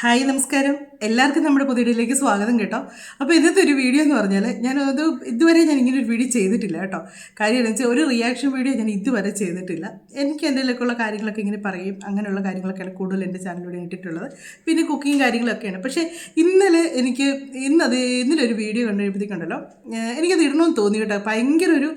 Hi നമസ്കാരം. എല്ലാവർക്കും നമ്മുടെ പുതിയ വീഡിയോയിലേക്ക് സ്വാഗതം കേട്ടോ. അപ്പോൾ ഇന്നത്തെ ഒരു വീഡിയോ എന്ന് പറഞ്ഞാൽ ഞാൻ അത് ഇതുവരെ ഞാൻ ഇങ്ങനെ ഒരു വീഡിയോ ചെയ്തിട്ടില്ല കേട്ടോ. കാര്യം എന്ന് വെച്ചാൽ ഒരു റിയാക്ഷൻ വീഡിയോ ഞാൻ ഇതുവരെ ചെയ്തിട്ടില്ല. എനിക്ക് എന്തെങ്കിലുമൊക്കെയുള്ള കാര്യങ്ങളൊക്കെ ഇങ്ങനെ പറയും. അങ്ങനെയുള്ള കാര്യങ്ങളൊക്കെയാണ് കൂടുതൽ എന്റെ ചാനലിലൂടെ ഇട്ടിട്ടുള്ളത്. പിന്നെ കുക്കിങ് കാര്യങ്ങളൊക്കെയാണ്. പക്ഷേ ഇന്നലെ എനിക്ക് ഇന്നത് ഇന്നലെ ഒരു വീഡിയോ കണ്ടു എനിക്കത് ഇടണമെന്ന് തോന്നി കേട്ടോ. ഭയങ്കര ഒരു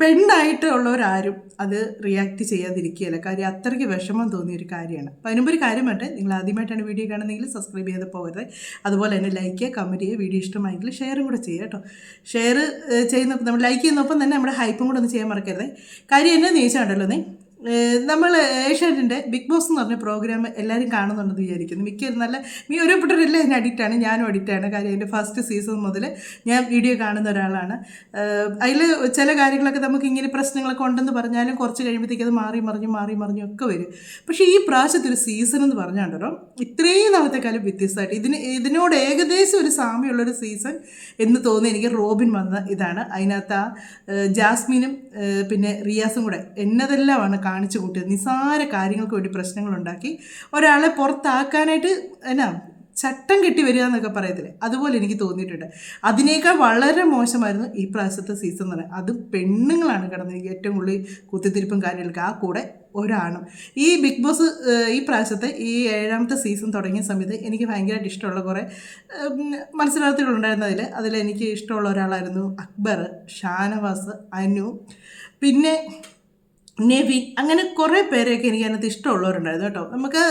പെണ്ണായിട്ട് ഉള്ളവരാരും അത് റിയാക്ട് ചെയ്യാതിരിക്കുകയല്ല. കാര്യം അത്രയ്ക്ക് വിഷമം തോന്നിയ ഒരു കാര്യമാണ്. അപ്പോൾ അതിനുമ്പോൾ ഒരു കാര്യം വേണ്ടേ നിങ്ങൾ ആദ്യമായിട്ടാണ് വീഡിയോ കാണുന്നതെങ്കിൽ സബ്സ്ക്രൈബ് ചെയ്ത് പോകരുത്. അതുപോലെ തന്നെ ലൈക്ക് ചെയ്യുക കമന്റ് ചെയ്യുക വീഡിയോ ഇഷ്ടമായെങ്കിൽ ഷെയറും കൂടെ ചെയ്യുക കേട്ടോ. ഷെയർ ചെയ്യുന്ന നമ്മൾ ലൈക്ക് ചെയ്യുന്നപ്പം തന്നെ നമ്മുടെ ഹൈപ്പും കൂടെ ഒന്ന് ചെയ്യാൻ മറക്കരുത്. കാര്യം എന്നെ നീച്ചാണ്ടല്ലോ നീ. നമ്മൾ ഏഷ്യാനെറ്റിന്റെ ബിഗ് ബോസ് എന്ന് പറഞ്ഞ പ്രോഗ്രാം എല്ലാവരും കാണുന്നുണ്ടെന്ന് വിചാരിക്കുന്നു. മിക്ക നല്ല മീ ഓരോരുത്തരെല്ലാം അതിന് അഡിക്റ്റാണ് ഞാനും അഡിക്റ്റാണ് കാര്യം അതിന്റെ ഫസ്റ്റ് സീസൺ മുതൽ ഞാൻ വീഡിയോ കാണുന്ന ഒരാളാണ്. അതിൽ ചില കാര്യങ്ങളൊക്കെ നമുക്ക് ഇങ്ങനെ പ്രശ്നങ്ങളൊക്കെ ഉണ്ടെന്ന് പറഞ്ഞാലും കുറച്ച് കഴിയുമ്പോഴത്തേക്ക് അത് മാറി മറിഞ്ഞു മാറി മറിഞ്ഞു ഒക്കെ വരും. പക്ഷേ ഈ പ്രാവശ്യത്തെ ഒരു സീസൺ എന്ന് പറഞ്ഞാണ്ടല്ലോ ഇത്രയും നാളത്തെ കാലം വ്യത്യസ്തമായിട്ട് ഇതിന് ഇതിനോട് ഏകദേശം ഒരു സാമ്യമുള്ളൊരു സീസൺ എന്ന് തോന്നി എനിക്ക് റോബിൻ വന്ന ഇതാണ്. അതിനകത്ത് ആ ജാസ്മിനും പിന്നെ റിയാസും കൂടെ എന്നതെല്ലാമാണ് കാണിച്ചു കൂട്ടിയത്. നിസാര കാര്യങ്ങൾക്ക് വേണ്ടി പ്രശ്നങ്ങളുണ്ടാക്കി ഒരാളെ പുറത്താക്കാനായിട്ട് എന്നാ ചട്ടം കെട്ടി വരിക എന്നൊക്കെ പറയത്തില്ലേ? അതുപോലെ എനിക്ക് തോന്നിയിട്ടുണ്ട്. അതിനേക്കാൾ വളരെ മോശമായിരുന്നു ഈ പ്രാവശ്യത്തെ സീസൺ എന്ന് പറയുന്നത് അത് പെണ്ണുങ്ങളാണ് കിടന്നത് ഏറ്റവും കൂടുതൽ കുത്തിത്തിരിപ്പും കാര്യങ്ങളൊക്കെ ആ കൂടെ ഒരാണും. ഈ ബിഗ് ബോസ് ഈ പ്രാവശ്യത്തെ ഈ ഏഴാമത്തെ സീസൺ തുടങ്ങിയ സമയത്ത് എനിക്ക് ഭയങ്കരമായിട്ട് ഇഷ്ടമുള്ള കുറേ മത്സരാർത്ഥികളുണ്ടായിരുന്നതിൽ അതിൽ എനിക്ക് ഇഷ്ടമുള്ള ഒരാളായിരുന്നു അക്ബർ ഷാനവാസ് അനു. പിന്നെ നെവിൻ അങ്ങനെ കുറേ പേരെയൊക്കെ എനിക്ക് അതിനകത്ത് ഇഷ്ടമുള്ളവരുണ്ടായിരുന്നു കേട്ടോ. നമുക്ക്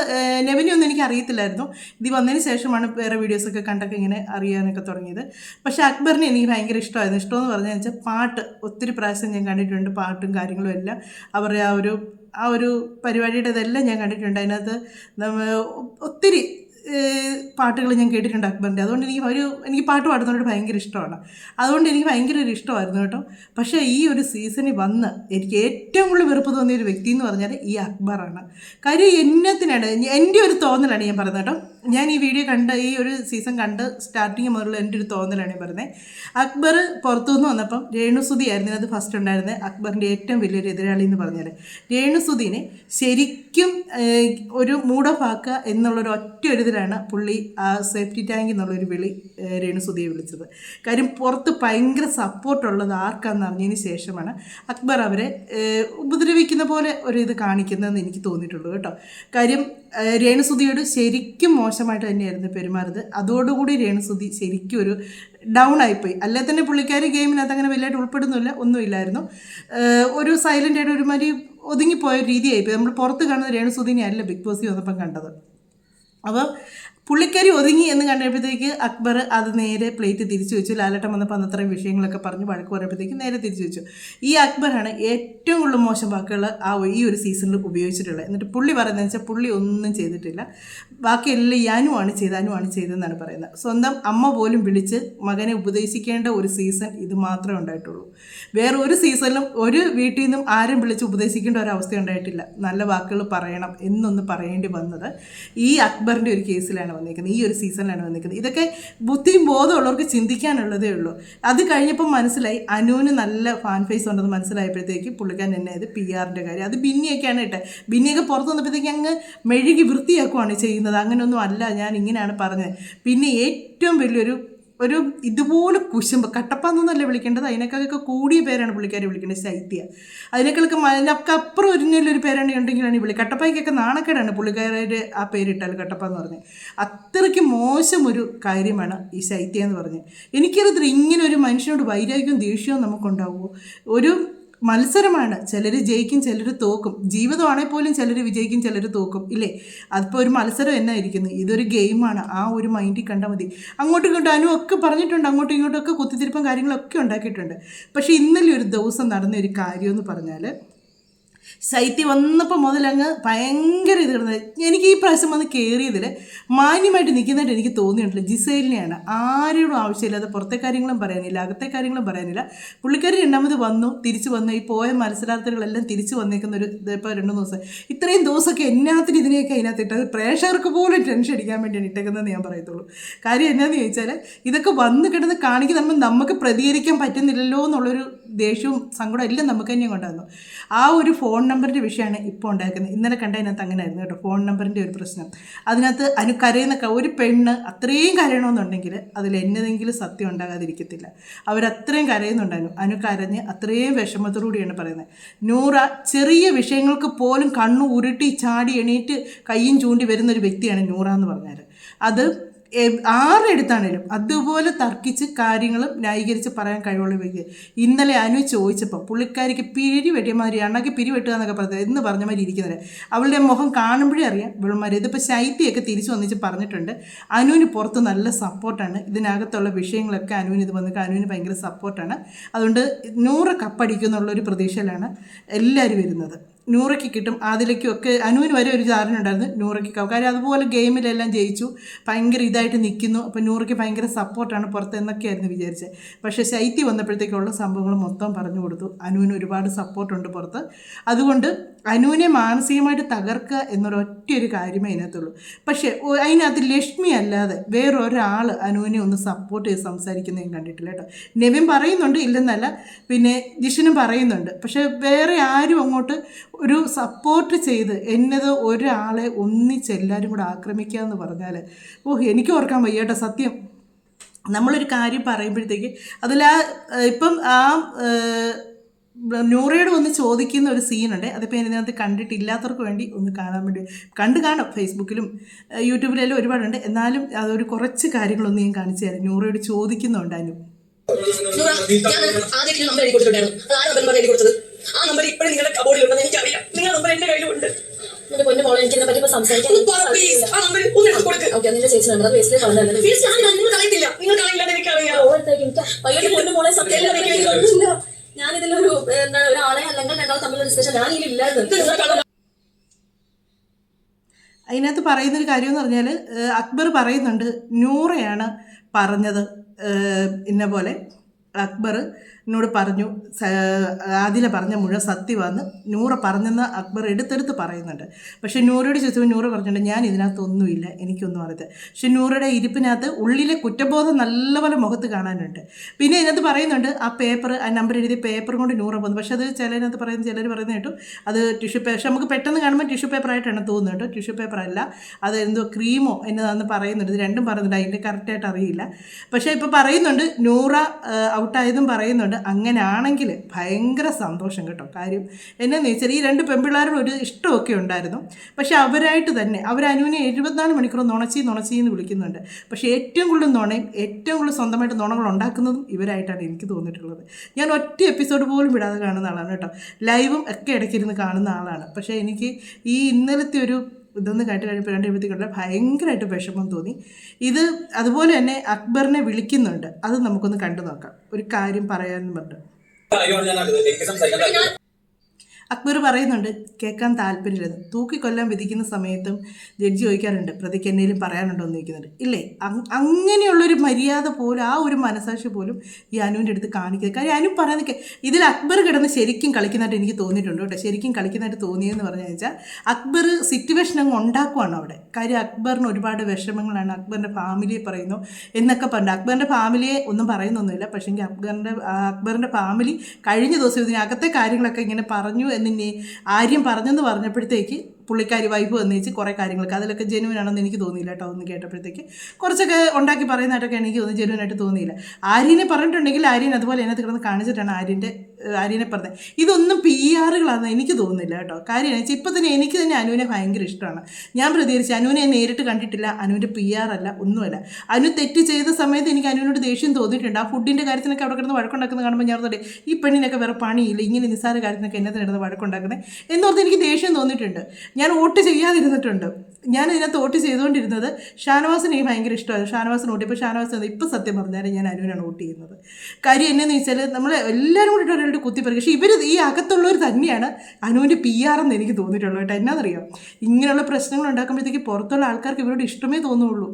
നെവിനെ ഒന്നും എനിക്ക് അറിയത്തില്ലായിരുന്നു. ഇത് വന്നതിന് ശേഷമാണ് വേറെ വീഡിയോസൊക്കെ കണ്ടൊക്കെ ഇങ്ങനെ അറിയാനൊക്കെ തുടങ്ങിയത്. പക്ഷേ അക്ബറിനെ എനിക്ക് ഭയങ്കര ഇഷ്ടമായിരുന്നു. ഇഷ്ടമെന്ന് പറഞ്ഞാൽ വെച്ചാൽ പാട്ട് ഒത്തിരി പ്രാവശ്യം ഞാൻ കണ്ടിട്ടുണ്ട് പാട്ടും കാര്യങ്ങളും എല്ലാം. അവരുടെ ആ ഒരു ആ ഒരു പരിപാടിയുടെ ഇതെല്ലാം ഞാൻ കണ്ടിട്ടുണ്ട്. അതിനകത്ത് ഒത്തിരി പാട്ടുകൾ ഞാൻ കേട്ടിട്ടുണ്ട് അക്ബറിന്റെ. അതുകൊണ്ട് എനിക്ക് ഒരു എനിക്ക് പാട്ട് പാടുന്നവരോട് ഭയങ്കര ഇഷ്ടമാണ്. അതുകൊണ്ട് എനിക്ക് ഭയങ്കര ഒരു ഇഷ്ടമായിരുന്നു കേട്ടോ. പക്ഷേ ഈ ഒരു സീസണിൽ വന്ന് എനിക്ക് ഏറ്റവും കൂടുതൽ വെറുപ്പ് തോന്നിയ ഒരു വ്യക്തി എന്ന് പറഞ്ഞാൽ ഈ അക്ബറാണ്. കാര്യം എന്നത്തിനാണ് എന്റെ ഒരു തോന്നലാണ് ഞാൻ പറയുന്നത് കേട്ടോ. ഞാൻ ഈ വീഡിയോ കണ്ട് ഈ ഒരു സീസൺ കണ്ട് സ്റ്റാർട്ടിങ് മുതലുള്ള എന്റെ ഒരു തോന്നലാണ് പറയുന്നത് അക്ബർ പുറത്തുനിന്ന് വന്നപ്പം രേണുസുതി ആയിരുന്നു അത് ഫസ്റ്റ് ഉണ്ടായിരുന്നത്. അക്ബറിന്റെ ഏറ്റവും വലിയൊരു എതിരാളി എന്ന് പറഞ്ഞാൽ രേണുസുതിനെ ശരിക്കും ഒരു മൂഡ് ഓഫ് ആക്കുക എന്നുള്ളൊരു ഒറ്റ ഒരു ഇതിലാണ് പുള്ളി ആ സേഫ്റ്റി ടാങ്ക് എന്നുള്ളൊരു വിളി രേണുസുതിയെ വിളിച്ചത്. കാര്യം പുറത്ത് ഭയങ്കര സപ്പോർട്ടുള്ളത് ആർക്കാന്ന് അറിഞ്ഞതിന് ശേഷമാണ് അക്ബർ അവരെ ഉപദ്രവിക്കുന്ന പോലെ ഒരു ഇത് കാണിക്കുന്നതെന്ന് എനിക്ക് തോന്നിയിട്ടുള്ളൂ കേട്ടോ. കാര്യം രേണുസുതിയോട് ശരിക്കും മോശമായിട്ട് തന്നെയായിരുന്നു പെരുമാറുന്നത് അതോടുകൂടി രേണുസുതി ശരിക്കും ഒരു ഡൗൺ ആയിപ്പോയി. അല്ലെ തന്നെ പുള്ളിക്കാരി ഗെയിമിനകത്ത് അങ്ങനെ വലിയതായിട്ട് ഉൾപ്പെടുന്നില്ല ഒന്നുമില്ലായിരുന്നു ഒരു സൈലന്റ് ആയിട്ട് ഒരുമാതിരി ഒതുങ്ങിപ്പോയ രീതിയായിപ്പോയി. നമ്മൾ പുറത്ത് കാണുന്ന രേണുസുതിനെയല്ല ബിഗ് ബോസിൽ വന്നപ്പം കണ്ടത്. അപ്പോൾ പുള്ളിക്കാരി ഒതുങ്ങി എന്ന് കണ്ടപ്പോഴത്തേക്ക് അക്ബർ അത് നേരെ പ്ലേറ്റ് തിരിച്ചു വെച്ചു. ലാലട്ടം വന്നപ്പോൾ അന്നത്രയും വിഷയങ്ങളൊക്കെ പറഞ്ഞ് വഴക്ക് പറയുമ്പോഴത്തേക്ക് നേരെ തിരിച്ചു വെച്ചു. ഈ അക്ബറാണ് ഏറ്റവും കൂടുതൽ മോശം വാക്കുകൾ ആ ഈ ഒരു സീസണിൽ ഉപയോഗിച്ചിട്ടുള്ളത്. എന്നിട്ട് പുള്ളി പറയുന്നത് വെച്ചാൽ പുള്ളി ഒന്നും ചെയ്തിട്ടില്ല. ബാക്കിയെല്ലാം എല്ലാം യാനുമാണ് ചെയ്താനുമാണ് ചെയ്തതെന്നാണ് പറയുന്നത്. സ്വന്തം അമ്മ പോലും വിളിച്ച് മകനെ ഉപദേശിക്കേണ്ട ഒരു സീസൺ ഇത് മാത്രമേ ഉണ്ടായിട്ടുള്ളൂ. വേറെ ഒരു സീസണിലും ഒരു വീട്ടിൽ നിന്നും ആരും വിളിച്ച് ഉപദേശിക്കേണ്ട ഒരു അവസ്ഥ ഉണ്ടായിട്ടില്ല. നല്ല വാക്കുകൾ പറയണം എന്നൊന്ന് പറയേണ്ടി വന്നത് ഈ അക്ബറിന്റെ ഒരു കേസിലാണ് വന്നിരിക്കുന്നത് ഈ ഒരു സീസണിലാണ് വന്നിരിക്കുന്നത്. ഇതൊക്കെ ബുദ്ധിയും ബോധമുള്ളവർക്ക് ചിന്തിക്കാനുള്ളതേ ഉള്ളൂ. അത് കഴിഞ്ഞപ്പോൾ മനസ്സിലായി അനുവിന് നല്ല ഫാൻ ഫേസ് ഉണ്ടെന്ന് മനസ്സിലായപ്പോഴത്തേക്ക് പുള്ളിക്കാൻ എന്നെ ഇത് പി ആറിന്റെ കാര്യം അത് ബിന്നിയൊക്കെയാണ് ഇട്ടെ ബിന്നിയൊക്കെ പുറത്ത് വന്നപ്പോഴത്തേക്ക് അങ്ങ് മെഴുകി വൃത്തിയാക്കുവാണ് ചെയ്യുന്നത്. അങ്ങനെയൊന്നും അല്ല ഞാൻ ഇങ്ങനെയാണ് പറഞ്ഞത്. പിന്നെ ഏറ്റവും വലിയൊരു ഒരു ഇതുപോലെ കുശുമ്പ് കട്ടപ്പാന്നൊന്നല്ല വിളിക്കേണ്ടത് അതിനേക്കാളൊക്കെ കൂടിയ പേരാണ് പുള്ളിക്കാരി വിളിക്കേണ്ടത് ശൈത്യ. അതിനേക്കാളൊക്കെ മലിനൊക്കെ അപ്പുറം ഒരുങ്ങലൊരു പേരാണ് ഉണ്ടെങ്കിലാണ് വിളി കട്ടപ്പയ്ക്കൊക്കെ നാണക്കേടാണ് പുള്ളിക്കാരുടെ ആ പേരിട്ടാൽ കട്ടപ്പ എന്ന് പറഞ്ഞ്. അത്രയ്ക്ക് മോശം ഒരു കാര്യമാണ് ഈ ശൈത്യ എന്ന് പറഞ്ഞ്. എനിക്കറിയത്തില്ല ഇങ്ങനെ ഒരു മനുഷ്യനോട് വൈരാഗ്യവും ദേഷ്യവും നമുക്കുണ്ടാവുമോ? ഒരു മത്സരമാണ്. ചിലർ ജയിക്കും ചിലർ തോക്കും. ജീവിതമാണെങ്കിൽ പോലും ചിലർ വിജയിക്കും ചിലർ തോക്കും. ഇല്ലേ? അതിപ്പോൾ ഒരു മത്സരം എന്നായിരിക്കുന്നു. ഇതൊരു ഗെയിമാണ്. ആ ഒരു മൈൻഡിൽ കണ്ടാൽ മതി. അങ്ങോട്ടും ഇങ്ങോട്ടും അനു ഒക്കെ പറഞ്ഞിട്ടുണ്ട്. അങ്ങോട്ടും ഇങ്ങോട്ടും ഒക്കെ കുത്തിത്തിരിപ്പും കാര്യങ്ങളൊക്കെ ഉണ്ടാക്കിയിട്ടുണ്ട്. പക്ഷേ ഇന്നലെ ഒരു ദിവസം നടന്ന ഒരു കാര്യം എന്ന് പറഞ്ഞാൽ ശൈത്യ വന്നപ്പോൾ മുതലങ്ങ് ഭയങ്കര ഇത് കിടന്നത് എനിക്ക് ഈ പ്രാവശ്യം വന്ന് കയറിയതിൽ മാന്യമായിട്ട് നിൽക്കുന്നതായിട്ട് എനിക്ക് തോന്നിയിട്ടില്ല. ജിസൈലിനെയാണ്. ആരോടും ആവശ്യമില്ലാതെ പുറത്തെ കാര്യങ്ങളും പറയാനില്ല അകത്തെ കാര്യങ്ങളും പറയാനില്ല. പുള്ളിക്കാരി രണ്ടാമത് വന്നു തിരിച്ചു വന്നു. ഈ പോയ മത്സരാർത്ഥികളെല്ലാം തിരിച്ചു വന്നേക്കുന്ന ഒരു ഇപ്പോൾ രണ്ട് ദിവസം. ഇത്രയും ദിവസമൊക്കെ എന്നാത്തിന് ഇതിനെയൊക്കെ അതിനകത്ത് ഇട്ടത് പ്രേക്ഷകർക്ക് പോലും ടെൻഷൻ അടിക്കാൻ വേണ്ടിയാണ് ഇട്ടേക്കുന്നതെന്ന് ഞാൻ പറയത്തുള്ളൂ. കാര്യം എന്നാന്ന് ചോദിച്ചാൽ ഇതൊക്കെ വന്ന് കിടന്ന് കാണിക്കുമ്പോൾ നമുക്ക് പ്രതികരിക്കാൻ പറ്റുന്നില്ലല്ലോ എന്നുള്ളൊരു ദേഷ്യവും സങ്കടം എല്ലാം നമുക്ക് തന്നെ കൊണ്ടുവന്നു ആ ഒരു ഫോട്ടോ ഫോൺ നമ്പറിന്റെ വിഷയമാണ് ഇപ്പോൾ ഉണ്ടാക്കുന്നത്. ഇന്നലെ കണ്ടതിനകത്ത് അങ്ങനെ ആയിരുന്നു കേട്ടോ ഫോൺ നമ്പറിന്റെ ഒരു പ്രശ്നം. അതിനകത്ത് അനു കരയുന്ന ഒരു പെണ്ണ് അത്രയും കരയണമെന്നുണ്ടെങ്കിൽ അതിൽ എന്നതെങ്കിലും സത്യം ഉണ്ടാകാതിരിക്കത്തില്ല. അവരത്രയും കരയുന്നുണ്ടായിരുന്നു. അനു കരഞ്ഞ് അത്രയും വിഷമത്തോടുകൂടിയാണ് പറയുന്നത്. നൂറ ചെറിയ വിഷയങ്ങൾക്ക് പോലും കണ്ണു ഉരുട്ടി ചാടി എണീറ്റ് കയ്യും ചൂണ്ടി വരുന്ന ഒരു വ്യക്തിയാണ് നൂറ എന്ന് പറഞ്ഞാൽ അത് ആരെടുത്താണേലും അതുപോലെ തർക്കിച്ച് കാര്യങ്ങളും ന്യായീകരിച്ച് പറയാൻ കഴിവുള്ള വ്യക്തി. ഇന്നലെ അനു ചോദിച്ചപ്പോൾ പുള്ളിക്കാരിക്ക് പിരി വെട്ടിയമാതിരി അണ്ണാക്കി പിരി വെട്ടുക എന്നൊക്കെ പറഞ്ഞത് എന്ന് പറഞ്ഞ മാതിരി ഇരിക്കുന്നത് അവളുടെ മുഖം കാണുമ്പോഴേ അറിയാം ഇവളുമാർ ഇതിപ്പോൾ ശൈത്യയൊക്കെ തിരിച്ചു വന്നിച്ച് പറഞ്ഞിട്ടുണ്ട്. അനുവിന് പുറത്ത് നല്ല സപ്പോർട്ടാണ്. ഇതിനകത്തുള്ള വിഷയങ്ങളൊക്കെ അനുവിന് ഇത് വന്നിട്ട് അനുവിന് ഭയങ്കര സപ്പോർട്ടാണ്. അതുകൊണ്ട് നൂറ് കപ്പടിക്കുന്നുള്ളൊരു പ്രതീക്ഷയിലാണ് എല്ലാവരും വരുന്നത്. നൂറയ്ക്ക് കിട്ടും. അതിലേക്കും ഒക്കെ അനുവിന് വരെ ഒരു ധാരണ ഉണ്ടായിരുന്നു നൂറയ്ക്ക് കാവും കാര്യം അതുപോലെ ഗെയിമിലെല്ലാം ജയിച്ചു. ഭയങ്കര ഇതായിട്ട് നിൽക്കുന്നു. അപ്പോൾ നൂറയ്ക്ക് ഭയങ്കര സപ്പോർട്ടാണ് പുറത്ത് എന്നൊക്കെയായിരുന്നു വിചാരിച്ചത് പക്ഷേ ശൈത്യം വന്നപ്പോഴത്തേക്കുള്ള സംഭവങ്ങൾ മൊത്തം പറഞ്ഞു കൊടുത്തു. അനുവിന് ഒരുപാട് സപ്പോർട്ടുണ്ട് പുറത്ത്. അതുകൊണ്ട് അനുവിനെ മാനസികമായിട്ട് തകർക്കുക എന്നൊരു ഒരു കാര്യമേ അതിനകത്തുള്ളൂ. പക്ഷേ അതിനകത്ത് ലക്ഷ്മി അല്ലാതെ വേറൊരാൾ അനുവിനെ ഒന്ന് സപ്പോർട്ട് ചെയ്ത് സംസാരിക്കുന്ന ഞാൻ കണ്ടിട്ടില്ല കേട്ടോ. നെവിൻ പറയുന്നുണ്ട് ഇല്ലെന്നല്ല പിന്നെ ജിഷനും പറയുന്നുണ്ട്. പക്ഷേ വേറെ ആരും അങ്ങോട്ട് ഒരു സപ്പോർട്ട് ചെയ്ത് എന്നത് ഒരാളെ ഒന്നിച്ച് എല്ലാവരും കൂടെ ആക്രമിക്കുക എന്ന് പറഞ്ഞാൽ ഓഹ് എനിക്ക് ഓർക്കാൻ വയ്യ കേട്ടോ സത്യം. നമ്മളൊരു കാര്യം പറയുമ്പോഴത്തേക്ക് അതിൽ ആ ഇപ്പം ആ നൂറയോട് ഒന്ന് ചോദിക്കുന്ന ഒരു സീനുണ്ട് അതിപ്പോൾ ഇതിനകത്ത് കണ്ടിട്ടില്ലാത്തവർക്ക് വേണ്ടി ഒന്ന് കാണാൻ വേണ്ടി കണ്ടു കാണും ഫേസ്ബുക്കിലും യൂട്യൂബിലെല്ലാം ഒരുപാടുണ്ട് എന്നാലും അതൊരു കുറച്ച് കാര്യങ്ങളൊന്നും ഞാൻ കാണിച്ചു തരാം നൂറയോട് ചോദിക്കുന്നുണ്ട് അനു നൂറ, ഞാൻ ആദ്യം നമ്പർ എഴുതി കൊടുത്തിട്ടുണ്ടായിരുന്നു അത് ആ നമ്പർ ഇപ്പോഴും നിങ്ങളുടെ കബോർഡിലുണ്ടെന്ന് എനിക്കറിയാം നിങ്ങളുടെ നമ്പർ എന്റെ കയ്യിലുണ്ട് പൊന്നു മോളെ എനിക്ക് പറ്റി സംസാരിക്കാൻ നമ്പർ ഞാൻ നിങ്ങൾ എനിക്കറിയാം മോളെ എല്ലാം ഇതിലൊരു എന്താണ് ഒരാളെ അല്ലെങ്കിൽ രണ്ടാൾ തമ്മിലുള്ള ഡിസ്കഷൻ ഞാൻ ഇതിൽ ഇല്ലായിരുന്നു. ഇത് നിങ്ങൾ കള- അതിനകത്ത് പറയുന്നൊരു കാര്യം എന്ന് പറഞ്ഞാൽ അക്ബർ പറയുന്നുണ്ട് നൂറയാണ് പറഞ്ഞത് ഇന്ന പോലെ അക്ബർ എന്നോട് പറഞ്ഞു ആദിലെ പറഞ്ഞ മുഴുവൻ സത്യമാണെന്ന് നൂറ പറഞ്ഞെന്ന് അക്ബർ എടുത്തെടുത്ത് പറയുന്നുണ്ട്. പക്ഷേ നൂറയോട് ചോദിച്ചപ്പോൾ നൂറ് പറഞ്ഞിട്ടുണ്ട് ഞാൻ ഇതിനകത്തൊന്നുമില്ല എനിക്കൊന്നും അറിയത് പക്ഷെ നൂറയുടെ ഇരിപ്പിനകത്ത് ഉള്ളിലെ കുറ്റബോധം നല്ലപോലെ മുഖത്ത് കാണാനുണ്ട്. പിന്നെ ഇതിനകത്ത് പറയുന്നുണ്ട് ആ പേപ്പർ ആ നമ്പർ എഴുതി പേപ്പർ കൊണ്ട് നൂറ പോകുന്നു. പക്ഷേ അത് ചിലതിനകത്ത് പറയുന്നത് ചിലർ പറയുന്ന കേട്ടു അത് ടിഷ്യൂ പേപ്പർ പക്ഷെ നമുക്ക് പെട്ടെന്ന് കാണുമ്പോൾ ടിഷ്യൂ പേപ്പർ ആയിട്ടാണ് തോന്നുന്നത് ടിഷ്യൂ പേപ്പർ അല്ല അത് എന്തോ ക്രീമോ എന്നതാണെന്ന് പറയുന്നുണ്ട്. ഇത് രണ്ടും പറയുന്നുണ്ട് അതിന്റെ കറക്റ്റായിട്ട് അറിയില്ല. പക്ഷേ ഇപ്പോൾ പറയുന്നുണ്ട് നൂറ ഔട്ടായതും പറയുന്നുണ്ട്. അങ്ങനെയാണെങ്കിൽ ഭയങ്കര സന്തോഷം കേട്ടോ. കാര്യം എന്നാന്ന് വെച്ചാൽ ഈ രണ്ട് പെൺപിള്ളേരുടെ ഒരു ഇഷ്ടമൊക്കെ ഉണ്ടായിരുന്നു. പക്ഷേ അവരായിട്ട് തന്നെ അവർ അനുവിനെ എഴുപത്തിനാല് മണിക്കൂർ നുണച്ചി നുണച്ചി എന്ന് വിളിക്കുന്നുണ്ട്. പക്ഷേ ഏറ്റവും കൂടുതൽ നുണയും ഏറ്റവും കൂടുതൽ സ്വന്തമായിട്ട് നുണകൾ ഉണ്ടാക്കുന്നതും ഇവരായിട്ടാണ് എനിക്ക് തോന്നിയിട്ടുള്ളത്. ഞാൻ ഒറ്റ എപ്പിസോഡ് പോലും വിടാതെ കാണുന്ന ആളാണ് കേട്ടോ. ലൈവും ഒക്കെ ഇടയ്ക്കിരുന്ന് കാണുന്ന ആളാണ്. പക്ഷേ എനിക്ക് ഈ ഇന്നലത്തെ ഒരു ഇതൊന്ന് കേട്ട് കഴിഞ്ഞപ്പോൾ രണ്ട് എഴുപത്തിക്കൊണ്ട് ഭയങ്കരമായിട്ട് വിഷമം തോന്നി. ഇത് അതുപോലെ തന്നെ അക്ബറിനെ വിളിക്കുന്നുണ്ട്. അത് നമുക്കൊന്ന് കണ്ടു നോക്കാം. ഒരു കാര്യം പറയാമെന്ന് പറഞ്ഞു അക്ബർ പറയുന്നുണ്ട് കേൾക്കാൻ താല്പര്യമില്ലെന്ന് തൂക്കിക്കൊല്ലാൻ വിധിക്കുന്ന സമയത്തും ജഡ്ജി ചോദിക്കാറുണ്ട് പ്രതിക്ക് എന്തെങ്കിലും പറയാനുണ്ടോ? എന്ന് ചോദിക്കുന്നുണ്ട്. ഇല്ലേ? അങ്- അങ്ങനെയുള്ളൊരു മര്യാദ പോലും ആ ഒരു മനസാക്ഷി പോലും ഈ അനുവിന്റെ അടുത്ത് കാണിക്കുന്നത് കാര്യം അനു പറയുന്നത് ഇതിൽ അക്ബർ കിടന്ന് ശരിക്കും കളിക്കുന്നതായിട്ട് എനിക്ക് തോന്നിയിട്ടുണ്ട് കേട്ടോ. ശരിക്കും കളിക്കുന്നതായിട്ട് തോന്നിയെന്ന് പറഞ്ഞു വെച്ചാൽ അക്ബർ സിറ്റുവേഷൻ അങ്ങ് ഉണ്ടാക്കുവാണ് അവിടെ. കാര്യം അക്ബറിന് ഒരുപാട് വിഷമങ്ങളാണ്. അക്ബറിന്റെ ഫാമിലിയെ പറയുന്നു എന്നൊക്കെ പറഞ്ഞു. അക്ബറിന്റെ ഫാമിലിയെ ഒന്നും പറയുന്നൊന്നുമില്ല. പക്ഷേങ്കിൽ അക്ബറിന്റെ അക്ബറിന്റെ ഫാമിലി കഴിഞ്ഞ ദിവസം ഇതിനകത്തെ കാര്യങ്ങളൊക്കെ ഇങ്ങനെ പറഞ്ഞു എന്നിന്നെ ആര്യം പറഞ്ഞെന്ന് പറഞ്ഞപ്പോഴത്തേക്ക് പുള്ളിക്കാരി വൈഫ് വന്നേച്ച് കുറേ കാര്യങ്ങളൊക്കെ. അതിലൊക്കെ ജെനുവൻ ആണെന്ന് എനിക്ക് തോന്നിയില്ല കേട്ടോ ഒന്ന് കേട്ടപ്പോഴത്തേക്ക്. കുറച്ചൊക്കെ ഉണ്ടാക്കി പറയുന്നതായിട്ടൊക്കെ എനിക്ക് തോന്നി ജെനുവൻ ആയിട്ട് തോന്നിയില്ല. ആര്യനെ പറഞ്ഞിട്ടുണ്ടെങ്കിൽ ആര്യൻ അതുപോലെ എന്നെ കിടന്ന് കാണിച്ചിട്ടാണ് ആര്യന്റെ ആര്യനെ പറഞ്ഞത്. ഇതൊന്നും പി ആറുകളാണെന്ന് എനിക്ക് തോന്നുന്നില്ല കേട്ടോ. കാര്യം എന്ന് വെച്ചാൽ ഇപ്പം തന്നെ എനിക്ക് തന്നെ അനുവിനെ ഭയങ്കര ഇഷ്ടമാണ്. ഞാൻ പ്രതികരിച്ച്. അനുവിനെ നേരിട്ട് കണ്ടിട്ടില്ല. അനുവിന്റെ പി ആർ അല്ല ഒന്നുമല്ല. അനു തെറ്റ് ചെയ്ത സമയത്ത് എനിക്ക് അനുവിനോട് ദേഷ്യം തോന്നിയിട്ടുണ്ട്. ആ ഫുഡിന്റെ കാര്യത്തിനൊക്കെ അവിടെ കിടന്ന് വഴക്കുണ്ടാക്കുന്നത് കാണുമ്പോൾ ഞാൻ പറഞ്ഞത് ഈ പെണ്ണിനൊക്കെ വേറെ പണിയില്ല ഇങ്ങനെ നിസ്സാര കാര്യത്തിനൊക്കെ എന്നെ തന്നെ കിടന്ന് വഴക്കുണ്ടാക്കുന്നത് എന്നോർത്ത് എനിക്ക് ദേഷ്യം തോന്നിയിട്ടുണ്ട്. ഞാൻ വോട്ട് ചെയ്യാതിരുന്നിട്ടുണ്ട്. ഞാൻ ഇതിനകത്ത് വോട്ട് ചെയ്തുകൊണ്ടിരുന്നത് ഷാനവാസിന് എനിക്ക് ഭയങ്കര ഇഷ്ടമായിരുന്നു. ഷാനവാസിന് വോട്ട് ഇപ്പോൾ ഷാനവാസ് ഇപ്പോൾ സത്യം പറഞ്ഞാൽ ഞാൻ അനുവിനാണ് വോട്ട് ചെയ്യുന്നത്. കാര്യം എന്നു വെച്ചാൽ നമ്മൾ എല്ലാവരും കൂടി ഒരാളുടെ കുത്തിപ്പറിക്കും പക്ഷേ ഇവർ ഈ അകത്തുള്ളവർ തന്നെയാണ് അനുവിന്റെ പി ആർ എന്ന് എനിക്ക് തോന്നിയിട്ടുള്ളത് കേട്ടോ. എന്നാണെന്നറിയാം ഇങ്ങനെയുള്ള പ്രശ്നങ്ങൾ ഉണ്ടാക്കുമ്പോഴത്തേക്ക് പുറത്തുള്ള ആൾക്കാർക്ക് ഇവരോട് ഇഷ്ടമേ തോന്നുള്ളൂ.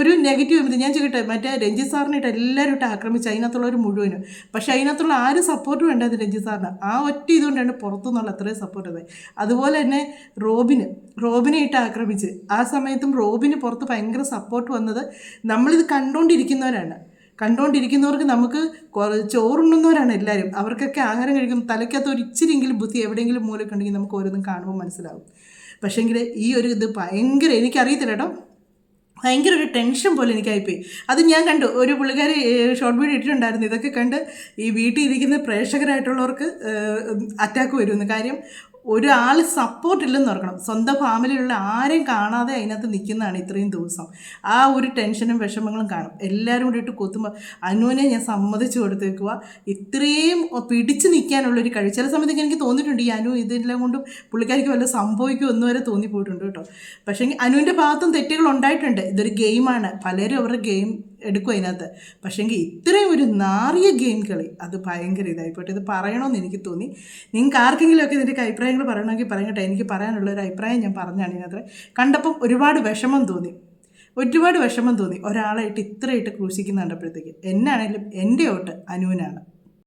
ഒരു നെഗറ്റീവ് ഞാൻ ചോദിക്കട്ടെ മറ്റേ രഞ്ജിത്ത് സാറിനായിട്ട് എല്ലാവരും ഇട്ട് ആക്രമിച്ച് അതിനകത്തുള്ളവർ മുഴുവനും. പക്ഷേ അതിനകത്തുള്ള ആരും സപ്പോർട്ട് വേണ്ടത് രഞ്ജിത് സാറിന്. ആ ഒറ്റ ഇതുകൊണ്ടാണ് പുറത്തുനിന്നുള്ള അത്രയും സപ്പോർട്ട് അതുപോലെ തന്നെ റോബിന് റോബിനെ ഇട്ട് ആക്രമിച്ച്. ആ സമയത്തും റോബിന് പുറത്ത് ഭയങ്കര സപ്പോർട്ട് വന്നത് നമ്മളിത് കണ്ടുകൊണ്ടിരിക്കുന്നവരാണ് കണ്ടുകൊണ്ടിരിക്കുന്നവർക്ക് നമുക്ക് ചോറുണ്ണുന്നവരാണ് എല്ലാവരും അവർക്കൊക്കെ ആഹാരം കഴിക്കും തലയ്ക്കകത്ത് ഒരു ഇച്ചിരിയെങ്കിലും ബുദ്ധി എവിടെയെങ്കിലും മൂലക്കുണ്ടെങ്കിൽ നമുക്ക് ഓരോന്നും കാണുമ്പോൾ മനസ്സിലാവും. പക്ഷേങ്കിൽ ഈ ഒരു ഇത് ഭയങ്കര എനിക്കറിയത്തില്ല കേട്ടോ. ഭയങ്കര ഒരു ടെൻഷൻ പോലെ എനിക്കായിപ്പോയി. അത് ഞാൻ കണ്ടു. ഒരു പുള്ളിക്കാരി ഷോർട്ട് വീഡിയോ ഇട്ടിട്ടുണ്ടായിരുന്നു. ഇതൊക്കെ കണ്ട് ഈ വീട്ടിൽ ഇരിക്കുന്ന പ്രേക്ഷകരായിട്ടുള്ളവർക്ക് അറ്റാക്ക് വരുമെന്ന്. കാര്യം ഒരാൾ സപ്പോർട്ട് ഇല്ലെന്ന് ഓർക്കണം. സ്വന്തം ഫാമിലിയിലുള്ള ആരെയും കാണാതെ അതിനകത്ത് നിൽക്കുന്നതാണ് ഇത്രയും ദിവസം. ആ ഒരു ടെൻഷനും വിഷമങ്ങളും കാണും. എല്ലാവരും കൂടിയിട്ട് കൊത്തുമ്പോൾ അനുവിനെ ഞാൻ സമ്മതിച്ചു കൊടുത്തേക്കുക ഇത്രയും പിടിച്ചു നിൽക്കാനുള്ളൊരു കഴിവ്. ചില സമയത്തൊക്കെ എനിക്ക് തോന്നിയിട്ടുണ്ട് ഈ അനു ഇതെല്ലാം കൊണ്ടും പുള്ളിക്കാരിക്ക് വല്ല സംഭവിക്കും എന്ന് വരെ തോന്നിപ്പോയിട്ടുണ്ട് കേട്ടോ. പക്ഷേ അനുവിന്റെ ഭാഗത്തും തെറ്റുകൾ ഉണ്ടായിട്ടുണ്ട്. ഇതൊരു ഗെയിമാണ് പലരും അവരുടെ ഗെയിം എടുക്കും അതിനകത്ത്. പക്ഷേങ്കിൽ ഇത്രയും ഒരു നാറിയ ഗെയിം കളി അത് ഭയങ്കര ഇതായിപ്പോട്ടെ ഇത് പറയണമെന്ന് എനിക്ക് തോന്നി. നിങ്ങൾക്ക് ആർക്കെങ്കിലുമൊക്കെ ഇതിന്റെ അഭിപ്രായങ്ങൾ പറയണമെങ്കിൽ പറയട്ടെ. എനിക്ക് പറയാനുള്ള ഒരു അഭിപ്രായം ഞാൻ പറഞ്ഞാണ് ഇതിനകത്ത്. കണ്ടപ്പം ഒരുപാട് വിഷമം തോന്നി. ഒരുപാട് വിഷമം തോന്നി. ഒരാളായിട്ട് ഇത്രയായിട്ട് ക്രൂശിക്കുന്ന കണ്ടപ്പോഴത്തേക്ക് എന്നാണേലും എന്റെ ഓട്ട് അനുവിനാണ്.